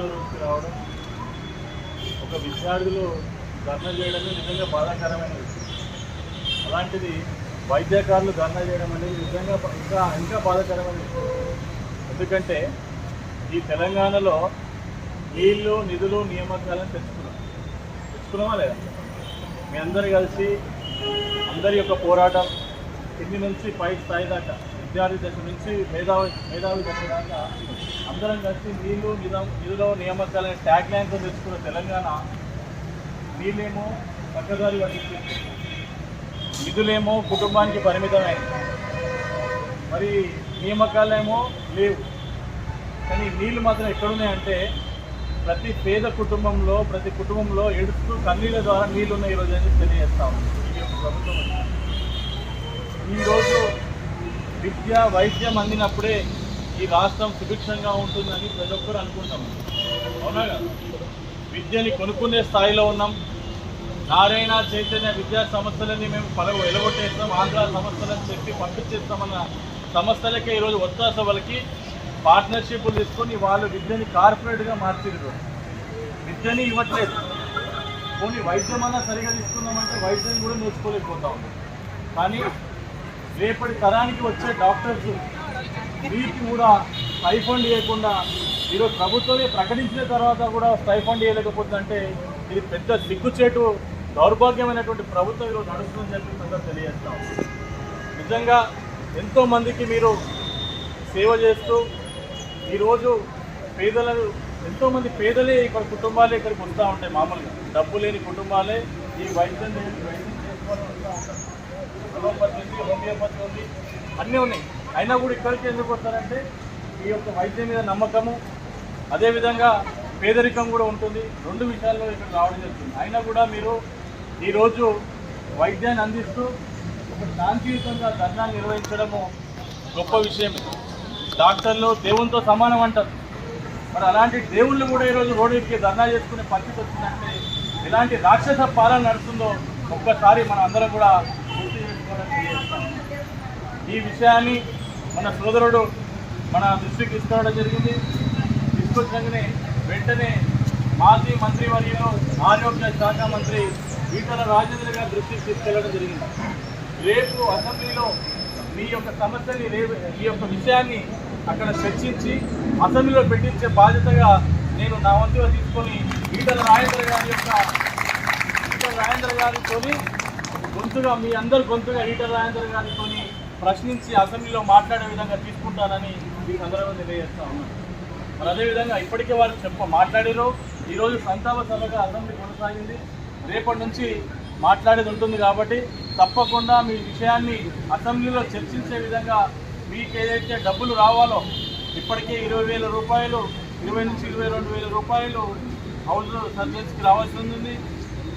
విధంగా రావడం ఒక విద్యార్థులు ధర్నా చేయడమే నిజంగా బాధాకరమైన విషయం. అలాంటిది వైద్యకారులు ధర్నా చేయడం అనేది నిజంగా ఇంకా ఇంకా బాధాకరమైన విషయం. ఎందుకంటే ఈ తెలంగాణలో నీళ్ళు నిధులు నియామకాలను తెచ్చుకున్నాం. తెచ్చుకున్నామా లేదా? మీ అందరు కలిసి అందరి యొక్క పోరాటం కింది నుంచి పై స్థాయి దాకా విద్యార్థి దశ నుంచి మేధావి మేధావి దశ దాకా అందరం కలిసి నీళ్ళు నిధం నిధులు నియామకాలని ట్యాగ్ లైన్తో తెచ్చుకున్న తెలంగాణ నీళ్ళేమో పక్కదారి పట్టించింది. నిధులేమో కుటుంబానికి పరిమితమైంది. మరి నియామకాలేమో లేవు. కానీ నీళ్ళు మాత్రం ఎక్కడున్నాయంటే ప్రతి పేద కుటుంబంలో ప్రతి కుటుంబంలో ఎడుస్తూ కన్నీళ్ళ ద్వారా నీళ్ళు ఉన్నాయి ఈరోజు అని తెలియజేస్తా ఉన్నాం. ఈ యొక్క ప్రభుత్వం ఈరోజు విద్య వైద్యం అందినప్పుడే ఈ రాష్ట్రం సుభిక్షంగా ఉంటుందని ప్రతి ఒక్కరు అనుకుంటాం. అవునా కదా? విద్యని కొనుక్కునే స్థాయిలో ఉన్నాం. నారాయణ చైతన్య విద్యా సంస్థలని మేము పలవ వెలగొట్టేస్తాం ఆంధ్ర సంస్థలని చెప్పి పంపించేస్తామన్న సంస్థలకే ఈరోజు ఒత్తాస సభలకి పార్ట్నర్షిప్లు తీసుకొని వాళ్ళు విద్యని కార్పొరేట్గా మార్చిరు విద్యని ఇవ్వట్లేదు. కొన్ని వైద్యం అన్నా సరిగా తీసుకున్నామంటే వైద్యం కూడా నేర్చుకోలేకపోతా ఉంది కానీ రేపటి తరానికి వచ్చే డాక్టర్స్ వీరికి కూడా స్టైఫండ్ ఇవ్వకుండా ఈరోజు ప్రభుత్వమే ప్రకటించిన తర్వాత కూడా స్టైఫండ్ ఇవ్వలేకపోతుందంటే ఇది పెద్ద సిగ్గుచేటు దౌర్భాగ్యమైనటువంటి ప్రభుత్వం ఈరోజు నడుస్తుందని చెప్పి పెద్ద తెలియజేస్తాం నిజంగా ఎంతోమందికి మీరు సేవ చేస్తూ ఈరోజు పేదలను ఎంతోమంది పేదలే ఇక్కడ కుటుంబాలే ఇక్కడికి వస్తూ ఉంటాయి మామూలుగా. డబ్బు లేని కుటుంబాలే ఈ వైద్యం వైద్యం చేసుకోవాలని వస్తూ ఉంటారు. అలోపతి ఉంది హోమియోపతి ఉంది. అన్నీ ఉన్నాయి. అయినా కూడా ఇక్కడికి ఎందుకు వస్తారంటే ఈ యొక్క వైద్యం మీద నమ్మకము అదేవిధంగా పేదరికం కూడా ఉంటుంది. రెండు విషయాల్లో ఇక్కడ రావడం జరుగుతుంది. అయినా కూడా మీరు ఈరోజు వైద్యాన్ని అందిస్తూ ఒక శాంతియుతంగా ధర్నా నిర్వహించడము గొప్ప విషయం డాక్టర్లు దేవునితో సమానం అంటారు. మరి అలాంటి దేవుళ్ళు కూడా ఈరోజు రోడ్డు ఎక్కి ధర్నా చేసుకునే పరిస్థితి వచ్చిందంటే ఎలాంటి రాక్షస పాలన నడుస్తుందో ఒక్కసారి మనం అందరం కూడా ఈ విషయాన్ని మన సోదరుడు మన దృష్టికి తీసుకురావడం జరిగింది. తీసుకొచ్చగానే వెంటనే మాజీ మంత్రి మరియు ఆరోగ్య శాఖ మంత్రి ఈటల రాజేంద్ర గారి దృష్టికి తీసుకెళ్ళడం జరిగింది. రేపు అసెంబ్లీలో మీ యొక్క సమస్యని రేపు ఈ యొక్క విషయాన్ని అక్కడ చర్చించి అసెంబ్లీలో పెట్టించే బాధ్యతగా నేను నా వంతుగా తీసుకొని ఈటల రాజేంద్ర గారి యొక్క ఈటల రాజేంద్ర గారితో గొంతుగా మీ అందరు గొంతుగా ఈటల రాజేంద్ర గారితో ప్రశ్నించి అసెంబ్లీలో మాట్లాడే విధంగా తీసుకుంటానని మీకు అందరూ తెలియజేస్తా ఉన్నాను. మరి అదేవిధంగా ఇప్పటికే వారు చెప్ప మాట్లాడారు. ఈరోజు సంతాప సభగా అసెంబ్లీ కొనసాగింది. రేపటి నుంచి మాట్లాడేది ఉంటుంది కాబట్టి తప్పకుండా మీ విషయాన్ని అసెంబ్లీలో చర్చించే విధంగా మీకు ఏదైతే డబ్బులు రావాలో ఇప్పటికే ఇరవై వేల రూపాయలు ఇరవై నుంచి ఇరవై రెండు వేల రూపాయలు హౌస్ సర్జన్స్కి రావాల్సి ఉంది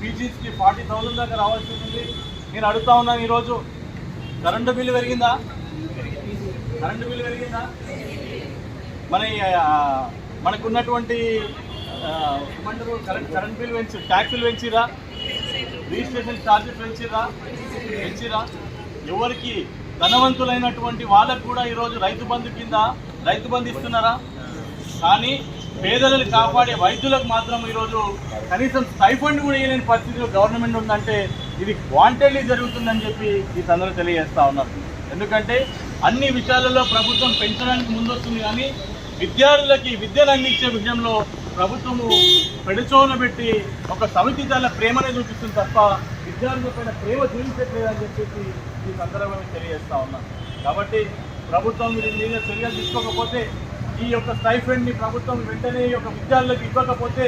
పీజీస్కి ఫార్టీ థౌసండ్ దాకా రావాల్సి ఉంటుంది. నేను అడుగుతా ఉన్నాను ఈరోజు. కరెంటు బిల్లు పెరిగిందా? కరెంటు బిల్లు పెరిగిందా? మన మనకున్నటువంటి ఏమంటారు? కరెంట్ కరెంట్ బిల్ పెంచి ట్యాక్సులు పెంచిరా? Registration charges పెంచిరా? పెంచిరా? ఎవరికి ధనవంతులైనటువంటి వాళ్ళకు కూడా ఈరోజు రైతు బంధు కింద రైతు బంధు ఇస్తున్నారా? కానీ పేదలను కాపాడే వైద్యులకు మాత్రం ఈరోజు కనీసం స్టైఫండ్ కూడా ఇవ్వలేని పరిస్థితిలో గవర్నమెంట్ ఉందంటే ఇది వాంటెడ్లీ జరుగుతుందని చెప్పి ఈ సందర్భం తెలియజేస్తా ఉన్నారు. ఎందుకంటే అన్ని విషయాలలో ప్రభుత్వం పెంచడానికి ముందొస్తుంది కానీ విద్యార్థులకి విద్యను అందించే విషయంలో ప్రభుత్వము పెడచోన పెట్టి ఒక సమితి చాలా ప్రేమనే చూపిస్తుంది తప్ప విద్యార్థుల పైన ప్రేమ చూపించట్లేదని చెప్పేసి ఈ సందర్భంగా తెలియజేస్తా ఉన్నాను కాబట్టి ప్రభుత్వం దీని మీద చర్యలు తీసుకోకపోతే ఈ యొక్క స్టైఫండ్ని ప్రభుత్వం వెంటనే ఈ యొక్క విద్యార్థులకు ఇవ్వకపోతే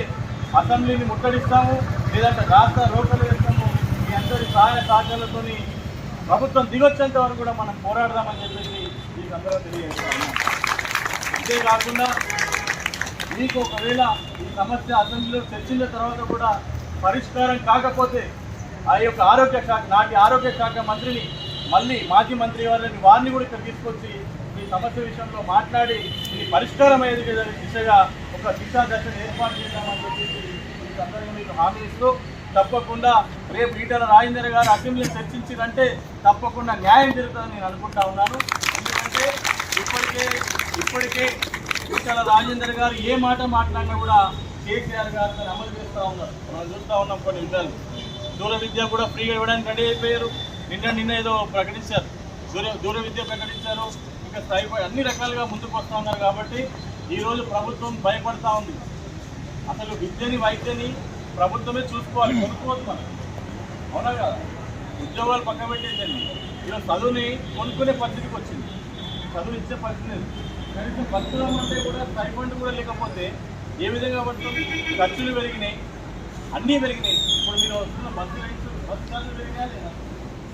అసెంబ్లీని ముట్టడిస్తాము లేదంటే రాష్ట్ర రోకలు వేస్తాము. మీ అందరి సహాయ సహకారాలతో ప్రభుత్వం దిగొచ్చేంత వరకు కూడా మనం పోరాడదామని చెప్పేసి ఈ సందర్భంగా తెలియజేస్తా ఉన్నాం ఇదే కాకుండా మీకు ఒకవేళ ఈ సమస్య అసెంబ్లీలో చర్చించిన తర్వాత కూడా పరిష్కారం కాకపోతే ఆ యొక్క ఆరోగ్య శాఖ నాటి ఆరోగ్య శాఖ మంత్రిని మళ్ళీ మాజీ మంత్రి వారిని వారిని కూడా ఇక్కడ తీసుకొచ్చి సమస్య విషయంలో మాట్లాడి ఇది పరిష్కారం దిశగా ఒక దిశా దశను ఏర్పాటు చేద్దామని చెప్పేసి ఈ సందర్భంగా మీకు హామీ ఇస్తూ తప్పకుండా రేపు ఈటల రాజేందర్ గారు అసెంబ్లీ చర్చించిందంటే తప్పకుండా న్యాయం జరుగుతుందని నేను అనుకుంటా ఉన్నాను. ఎందుకంటే ఇప్పటికే ఇప్పటికే ఈటల రాజేందర్ గారు ఏ మాట మాట్లాడినా కూడా కేసీఆర్ గారు దాన్ని అమలు చేస్తూ ఉన్నారు. మనం చూస్తూ ఉన్నాం కొన్ని విధాలు దూర విద్య కూడా ఫ్రీగా ఇవ్వడానికి రెడీ అయిపోయారు. నిన్న నిన్న ఏదో ప్రకటించారు. దూర దూర విద్య ప్రకటించారు. ఇంకా స్థాయి అన్ని రకాలుగా ముందుకు వస్తూ ఉన్నారు కాబట్టి ఈరోజు ప్రభుత్వం భయపడతా ఉంది. అసలు విద్యని వైద్యని ప్రభుత్వమే చూసుకోవాలి కొనుక్కోవద్దు మనం. అవునా కదా? ఉద్యోగాలు పక్క పెట్టేసండి ఈరోజు చదువుని కొనుక్కునే పరిస్థితికి వచ్చింది. చదువు ఇచ్చే పరిస్థితి కనీసం బతుకుదాం అంటే కూడా స్టైఫండ్ కూడా లేకపోతే ఏ విధంగా పడుతుంది? ఖర్చులు పెరిగినాయి అన్నీ పెరిగినాయి. ఇప్పుడు మీరు వస్తున్న బస్సు రైట్స్ బస్సు ఛార్జీలు పెరిగినా లేదా?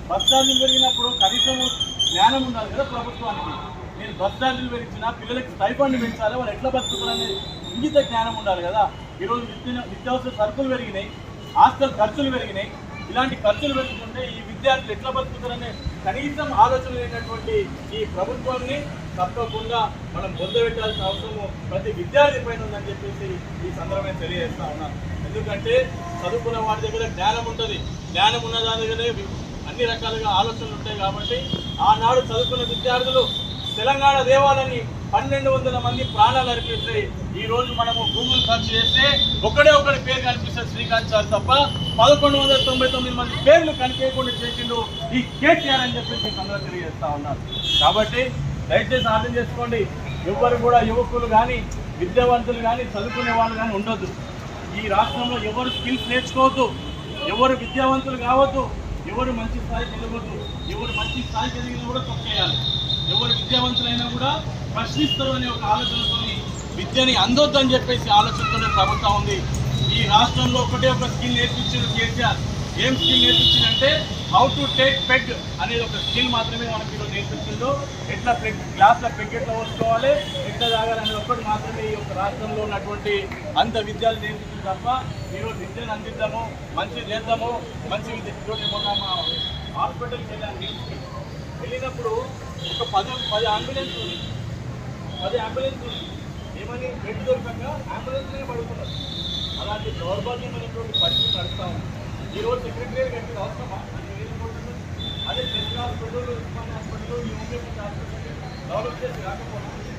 బస్ ఛార్జీలు పెరిగినప్పుడు కనీసం జ్ఞానం ఉండాలి కదా ప్రభుత్వానికి. నేను బస్ ఛార్జీలు పెంచినా పిల్లలకి స్టైఫండ్ పెంచాలి వాళ్ళు ఎట్లా బతుకుతారనే ఇంగిత జ్ఞానం ఉండాలి కదా. ఈరోజు నిత్య నిత్యావసర సరుకులు పెరిగినాయి హాస్టల్ ఖర్చులు పెరిగినాయి. ఇలాంటి ఖర్చులు పెరుగుతుంటే ఈ విద్యార్థులు ఎట్లా బతుకుతారనే కనీసం ఆలోచన లేనటువంటి ఈ ప్రభుత్వాన్ని తప్పకుండా మనం పొందబెట్టాల్సిన అవసరము ప్రతి విద్యార్థి పైన ఉందని చెప్పేసి ఈ సందర్భంగా తెలియజేస్తా ఉన్నాను ఎందుకంటే చదువుకున్న వాడి దగ్గర జ్ఞానం ఉంటుంది. జ్ఞానం ఉన్న దాని దగ్గరే అన్ని రకాలుగా ఆలోచనలు ఉంటాయి కాబట్టి ఆనాడు చదువుకున్న విద్యార్థులు తెలంగాణ దేవాలని పన్నెండు వందల మంది ప్రాణాలు అర్పిస్తే ఈ రోజు మనము గూగుల్ సెర్చ్ చేస్తే ఒకడే ఒకటి పేరు కనిపిస్తుంది శ్రీకాంత్ సార్ తప్ప. పదకొండు వందల తొంభై తొమ్మిది మంది పేర్లు కనిపించకుండా చేసిండు ఈ కేటీఆర్ అని చెప్పేసి అందరూ తెలియజేస్తా ఉన్నారు. కాబట్టి దయచేసి అర్థం చేసుకోండి. ఎవరు కూడా యువకులు కానీ విద్యావంతులు కానీ చదువుకునే వాళ్ళు కానీ ఉండొద్దు. ఈ రాష్ట్రంలో ఎవరు స్కిల్స్ నేర్చుకోవద్దు ఎవరు విద్యావంతులు కావద్దు ఎవరు మంచి స్థాయికి వెళ్ళవద్దు ఎవరు మంచి స్థాయికి ఎదిగినా కూడా తొక్కేయాలి ఎవరు విద్యావంతులైనా కూడా ప్రశ్నిస్తారు అనే ఒక ఆలోచనతో విద్యని అందొద్దు అని చెప్పేసి ఆలోచనతోనే ప్రభుత్వం ఉంది. ఈ రాష్ట్రంలో ఒకటే ఒక స్కిల్ నేర్పించారు కేసీఆర్. ఏం స్కిల్ నేర్పించిందంటే హౌ టు టేక్ పెగ్ అనేది ఒక స్కిల్ మాత్రమే మనకి ఈరోజు నేర్పించిందో ఎట్లా పెగ్ గ్లాస్లో పెగ్ ఎట్లా పోసుకోవాలి ఎట్లా తాగాలనే ఒక్కటి మాత్రమే ఈ యొక్క రాష్ట్రంలో ఉన్నటువంటి అంత విద్యలు నేర్పించింది తప్ప ఈరోజు విద్యను అందిద్దాము మంచి చేద్దాము మంచి విద్య ఈరోజు మా హాస్పిటల్కి వెళ్ళాను వెళ్ళినప్పుడు ఒక పది పది అంబులెన్స్ ఉంది. పది అంబులెన్స్ ఉంది. ఏమని? బెడ్ దొరకక అంబులెన్స్నే పడుతున్నారు అలాంటి దౌర్భాగ్యమైనటువంటి పరిస్థితి నడుస్తూ ఉంది. ఈ రోజు సెక్రటరీ కట్టిన అవసరమా. అదే టెస్ట్ హాస్పిటల్ ఉస్మాన్ హాస్పిటల్ ఈ హోమియోపతి హాస్పిటల్ డెవలప్ చేసి కాకపోతే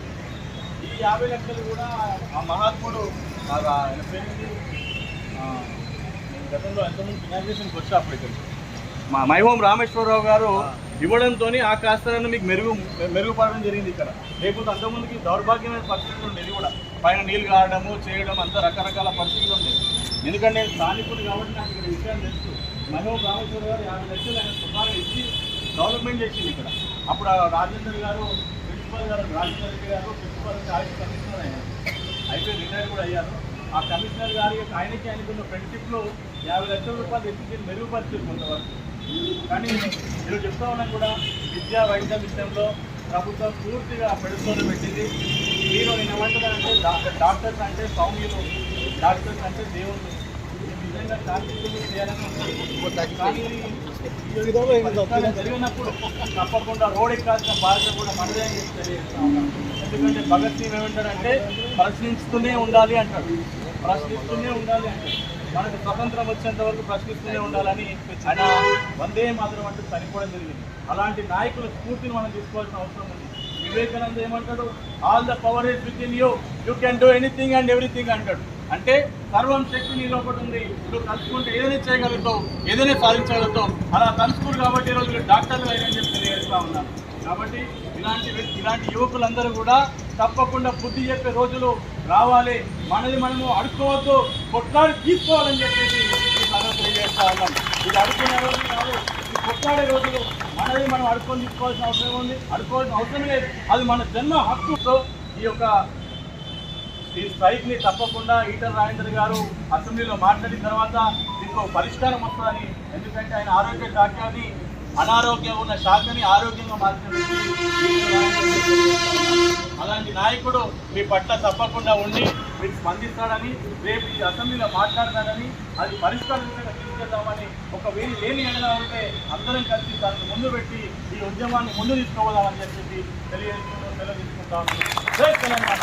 ఈ యాభై లక్షలు కూడా ఆ మహాత్ముడు ఆయన నేను గతంలో ఎంతమంది ఇనాగ్రేషన్కి వచ్చా అప్పుడు ఇక్కడికి మా మైహోం రామేశ్వరరావు గారు ఇవ్వడంతో ఆ కాస్తలను మీకు మెరుగు మెరుగుపడడం జరిగింది ఇక్కడ. లేకపోతే అంతకుముందుకి దౌర్భాగ్యమైన పరిస్థితులు ఉండేది కూడా. పైన నీళ్ళు కారడము చేయడం అంత రకరకాల పరిస్థితులు ఉండేది ఎందుకంటే నేను స్థానికుడు కాబట్టి నాకు ఇక్కడ విషయాలు తెలుసు. మైహోం రామేశ్వర గారు యాభై లక్షలు ఆయన సుమారు ఇచ్చి డెవలప్మెంట్ చేసింది ఇక్కడ. అప్పుడు రాజేందర్ గారు ప్రిన్సిపల్ గారు రాజేందర్ రెడ్డి గారు ప్రిన్సిపల్ ఆయుష్ కమిషనర్ అయ్యారు అయితే రిటైర్ కూడా అయ్యారు. ఆ కమిషనర్ గారి ఆయనకి ఆయనకున్న ఫ్రెండ్షిప్లో యాభై లక్షల రూపాయలు ఎత్తి మెరుగుపరిచారు కొంతవరకు. కానీ నేను చెప్తా ఉన్నాను కూడా విద్యా వైద్య విషయంలో ప్రభుత్వం పూర్తిగా పెడుతూనే పెట్టింది. మీరు నేను ఏమంటున్నానంటే డాక్టర్స్ అంటే సౌమ్యులు. డాక్టర్స్ అంటే దేవుళ్ళు నిజంగా శాంతియుతంగా చేయాలని జరిగినప్పుడు తప్పకుండా రోడ్ ఎక్కాల్సిన బాధ్యత కూడా మనదే అని ఎందుకంటే భగత్ సింగ్ ఏమంటాడంటే ప్రశ్నిస్తూనే ఉండాలి అంటాడు ప్రశ్నిస్తూనే ఉండాలి అంటాడు మనకు స్వతంత్రం వచ్చేంత వరకు ప్రశ్నిస్తూనే ఉండాలని ఆయన వందే మాత్రం అంటూ చనిపోవడం జరిగింది అలాంటి నాయకుల స్ఫూర్తిని మనం తీసుకోవాల్సిన అవసరం ఉంది. వివేకానంద ఏమంటాడు? All the power is within you you can do anything and everything అంటాడు అంటే సర్వం శక్తి నీ ఒకటి ఉంది నువ్వు తలుచుకుంటే ఏదైనా చేయగలుగుతావు ఏదైనా సాధించగలుగుతావు. అలా తలుచుకోరు కాబట్టి ఈరోజు మీరు డాక్టర్లు అయినా చెప్పి తెలియజేస్తా ఉన్నాను కాబట్టి ఇలాంటి ఇలాంటి యువకులందరూ కూడా తప్పకుండా బుద్ధి చెప్పే రోజులు రావాలి. మనది మనము అడుక్కోవద్దు కొట్లాడి తీసుకోవాలని చెప్పేసి తెలియజేస్తా ఉన్నాం. ఇది అడుక్కునే రోజులు కాదు ఇది కొట్లాడే రోజులు. మనది మనం అడుక్కొని తీసుకోవాల్సిన అవసరం ఉంది. అడుక్కోవాల్సిన అవసరం లేదు. అది మన జన్మ హక్కుతో ఈ యొక్క ఈ స్ట్రైక్ని తప్పకుండా ఈటల రాజేందర్ గారు అసెంబ్లీలో మాట్లాడిన తర్వాత దీనికి ఒక పరిష్కారం వస్తుందని ఎందుకంటే ఆయన ఆరోగ్య శాఖని అనారోగ్యం ఉన్న శాఖని ఆరోగ్యంగా మార్చిన అలాంటి నాయకుడు మీ పట్ల తప్పకుండా ఉండి మీరు స్పందిస్తాడని రేపు ఈ అసెంబ్లీలో మాట్లాడతాడని అది పరిష్కారం తీసుకెళ్దామని ఒక వేడి లేని ఎడలా ఉంటే అందరం కలిసి దానికి ముందు పెట్టి ఈ ఉద్యమాన్ని ముందు తీసుకోవదామని చెప్పేసి తెలియజేస్తున్నారు సెలవు జై తెలంగాణ